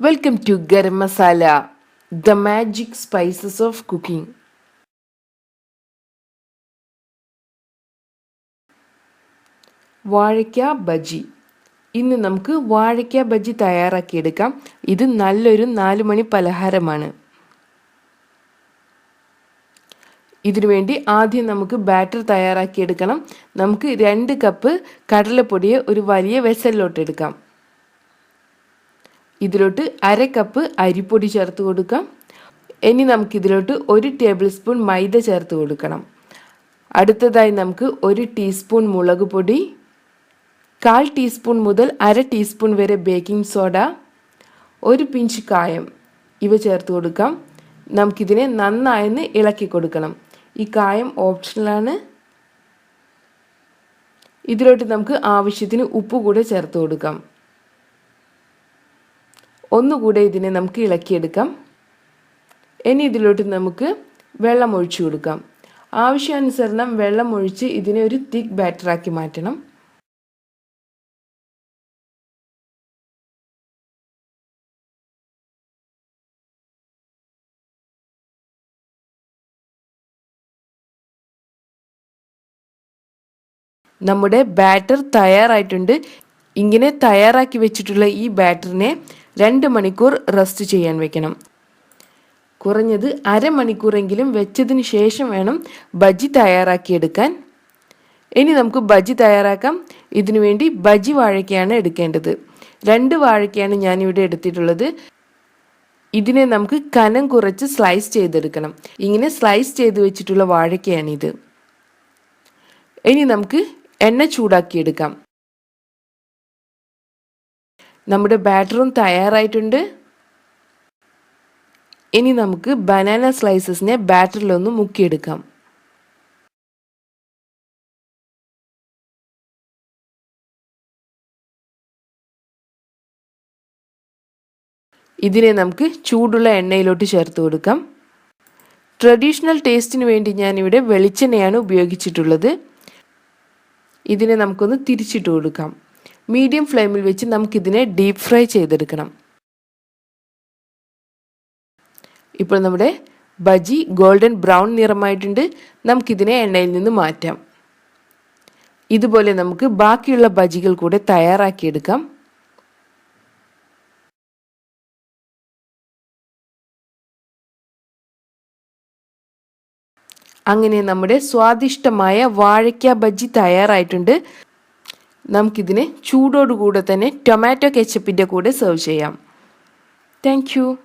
Welcome to Garam Masala the magic spices of cooking വാഴയ്ക്ക bajji. ഇന്ന് നമുക്ക് വാഴയ്ക്ക ബജി തയ്യാറാക്കിയെടുക്കാം ഇത് നല്ലൊരു നാല് മണി പലഹാരമാണ്. ഇതിനുവേണ്ടി ആദ്യം നമുക്ക് ബാറ്റർ തയ്യാറാക്കിയെടുക്കണം നമുക്ക് രണ്ട് കപ്പ് കടലപ്പൊടിയെ ഒരു വലിയ വെസലിലോട്ട് എടുക്കാം. ഇതിലോട്ട് അര കപ്പ് അരിപ്പൊടി ചേർത്ത് കൊടുക്കാം. ഇനി നമുക്കിതിലോട്ട് ഒരു ടേബിൾ സ്പൂൺ മൈദ ചേർത്ത് കൊടുക്കണം. അടുത്തതായി നമുക്ക് ഒരു ടീസ്പൂൺ മുളക് പൊടി കാൽ ടീസ്പൂൺ മുതൽ അര ടീസ്പൂൺ വരെ ബേക്കിംഗ് സോഡ ഒരു പിഞ്ച് കായം ഇവ ചേർത്ത് കൊടുക്കാം. നമുക്കിതിനെ നന്നായൊന്ന് ഇളക്കി കൊടുക്കണം. ഈ കായം ഓപ്ഷണലാണ് ഇതിലോട്ട് നമുക്ക് ആവശ്യത്തിന് ഉപ്പ് കൂടെ ചേർത്ത് കൊടുക്കാം. ഒന്നുകൂടെ ഇതിനെ നമുക്ക് ഇളക്കിയെടുക്കാം. ഇനി ഇതിലോട്ട് നമുക്ക് വെള്ളം ഒഴിച്ചു കൊടുക്കാം. ആവശ്യാനുസരണം വെള്ളം ഒഴിച്ച് ഇതിനെ ഒരു തിക്ക് ബാറ്ററാക്കി മാറ്റണം. നമ്മുടെ ബാറ്റർ തയ്യാറായിട്ടുണ്ട്. ഇങ്ങനെ തയ്യാറാക്കി വെച്ചിട്ടുള്ള ഈ ബാറ്ററിനെ രണ്ട് മണിക്കൂർ റെസ്റ്റ് ചെയ്യാൻ വെക്കണം. കുറഞ്ഞത് അരമണിക്കൂറെങ്കിലും വെച്ചതിന് ശേഷം വേണം ബജി തയ്യാറാക്കിയെടുക്കാൻ ഇനി നമുക്ക് ബജി തയ്യാറാക്കാം. ഇതിനു വേണ്ടി ബജി വാഴയ്ക്കാണ് എടുക്കേണ്ടത്. രണ്ട് വാഴയ്ക്കാണ് ഞാനിവിടെ എടുത്തിട്ടുള്ളത്. ഇതിനെ നമുക്ക് കനം കുറച്ച് സ്ലൈസ് ചെയ്തെടുക്കണം. ഇങ്ങനെ സ്ലൈസ് ചെയ്ത് വെച്ചിട്ടുള്ള വാഴയ്ക്കയാണിത്. ഇനി നമുക്ക് എണ്ണ ചൂടാക്കിയെടുക്കാം. നമ്മുടെ ബാറ്ററും തയ്യാറായിട്ടുണ്ട്. ഇനി നമുക്ക് ബനാന സ്ലൈസസിനെ ബാറ്ററിലൊന്ന് മുക്കിയെടുക്കാം. ഇതിനെ നമുക്ക് ചൂടുള്ള എണ്ണയിലോട്ട് ചേർത്ത് കൊടുക്കാം. ട്രഡീഷണൽ ടേസ്റ്റിന് വേണ്ടി ഞാനിവിടെ വെളിച്ചെണ്ണയാണ് ഉപയോഗിച്ചിട്ടുള്ളത്. ഇതിനെ നമുക്കൊന്ന് തിരിച്ചിട്ട് കൊടുക്കാം. മീഡിയം ഫ്ലെയിമിൽ വെച്ച് നമുക്കിതിനെ ഡീപ്പ് ഫ്രൈ ചെയ്തെടുക്കണം. ഇപ്പോൾ നമ്മുടെ ബജി ഗോൾഡൻ ബ്രൗൺ നിറമായിട്ടുണ്ട്. നമുക്കിതിനെ എണ്ണയിൽ നിന്ന് മാറ്റാം. ഇതുപോലെ നമുക്ക് ബാക്കിയുള്ള ബജികൾ കൂടെ തയ്യാറാക്കിയെടുക്കാം. അങ്ങനെ നമ്മുടെ സ്വാദിഷ്ടമായ വാഴയ്ക്ക ബജ്ജി തയ്യാറായിട്ടുണ്ട്. നമുക്കിതിനെ ചൂടോടുകൂടെ തന്നെ ടൊമാറ്റോ കെച്ചപ്പിന്റെ കൂടെ സെർവ് ചെയ്യാം. താങ്ക്